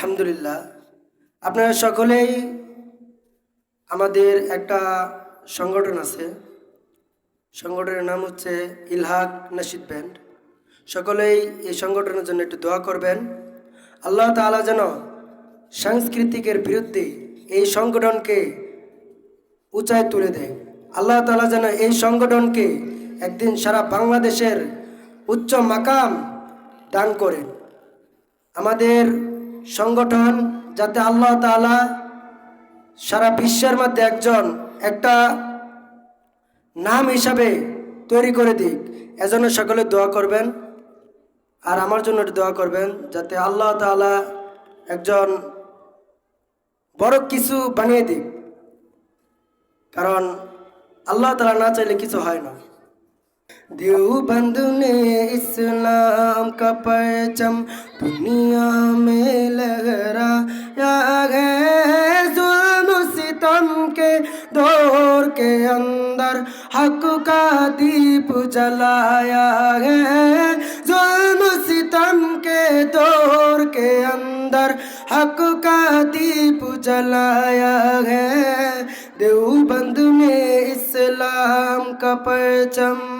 আলহামদুলিল্লাহ। আপনারা সকলেই আমাদের একটা সংগঠন আছে। সংগঠনের নাম হচ্ছে ইলহাক নাশিদ ব্যান্ড। সকলেই এই সংগঠনের জন্য একটু দোয়া করবেন। আল্লাহ তাআলা যেন সাংস্কৃতিকের বিরুদ্ধে এই সংগঠনকে উঁচায় তুলে দেয়। আল্লাহ তাআলা যেন এই সংগঠনকে একদিন সারা বাংলাদেশের উচ্চ মাকাম দান করেন। আমাদের সংগঠন যাতে আল্লাহ তালা সারা বিশ্বের মধ্যে একজন, একটা নাম হিসাবে তৈরি করে দিক। এজন্য সকলে দোয়া করবেন। আর আমার জন্য দোয়া করবেন যাতে আল্লাহ তালা একজন বড় কিছু বানিয়ে দিক। কারণ আল্লাহ তালা না চাইলে কিছু হয় না। দেউ বন্ধু নে ইসলাম کا চম دنیا میں لہرایا ہے۔ ظلم ستم کے دور کے اندر حق کا دیپ جلایا ہے۔ ظلم ستم کے دور کے اندر حق کا دیپ جلایا ہے۔ دیوبند میں اسلام کا پرچم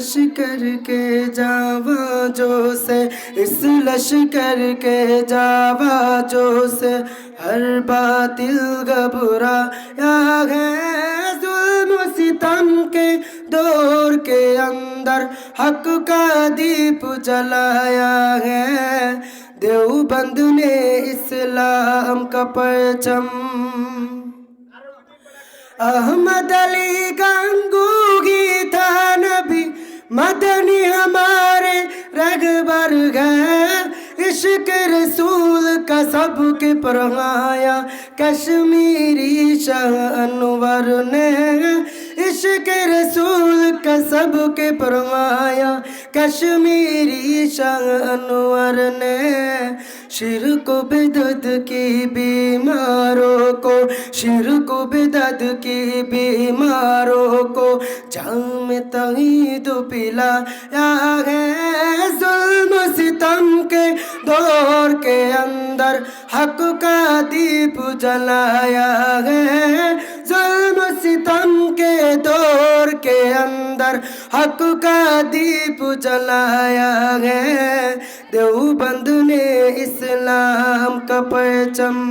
لشکر کے جاوا جو سے اس لشکر کے جاوا جو سے ہر باطل گبرا یا ہے ظلم ستم کے دور کے اندر حق کا دیپ جلایا ہے دیوبند نے اسلام کا پرچم احمد علی گنگو مدنی ہمارے رگ بر گئے۔ عشق رسول کا سب کے پرمایا کشمیری شاہ انور نے۔ عشق رسول کا سب کے پرمایا کشمیری شاہ انور نے۔ شیر کو بدد کی بیماروں کو، شیر کو بدد کی بیماروں کو۔ جام تغید پلا۔ یا ہے ظلم ستم کے دور کے اندر حق کا دیپ جلایا ہے۔ ظلم ستم کے دور کے اندر حق کا دیپ جلایا ہے۔ دیوبند نے اسلام کا پرچم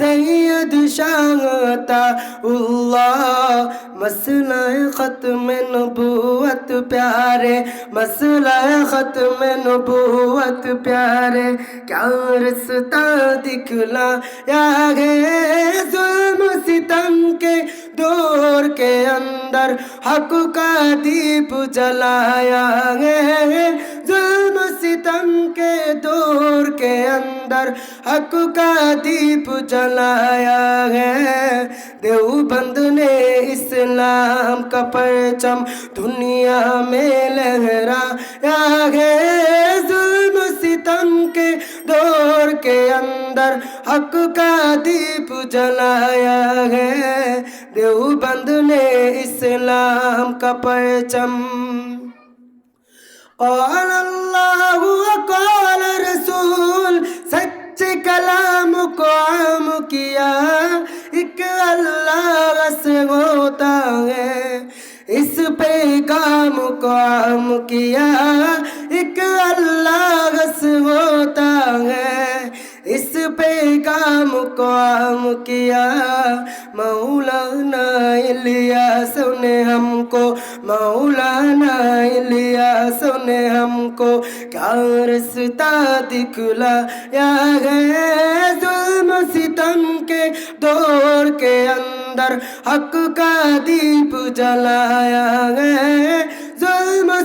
سید شاہتا اللہ مسئلہ ختم نبوت پیارے مسئلہ ختم نبوت پیارے کیا رستہ دکھلا یا ہے ظلم ستم کے دور کے اندر حق کا دیپ جلایا ہے اندر حق کا دیپ جلایا ہے۔ دیوبند نے اسلام کا پرچم دنیا میں لہرایا ہے۔ ظلم ستم کے دور کے اندر حق کا دیپ جلایا ہے۔ دیوبند نے اسلام کا پرچم۔ قال اللہ قال رسول کام کیا؟ ایک اللہ ہوتا ہے۔ اس پہ کام کو عام کیا؟ مولانا الیاس نے ہم کو، مولانا الیاس نے ہم کو کیا رستہ دکھلا یا ہے؟ ظلم ستم کے دور کے اندر حق کا دیپ جلایا ہے۔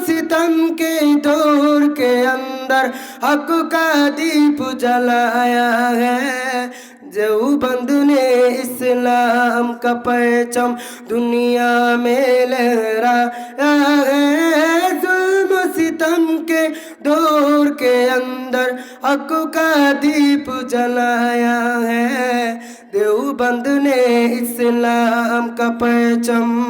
ستم کے دور کے اندر حق کا دیپ جلایا ہے۔ جو بند نے اسلام کا پرچم دنیا میں لہرایا ہے۔ ظلم ستم کے دور کے اندر حق کا دیپ جلایا ہے۔ دیوبند نے اسلام کا پرچم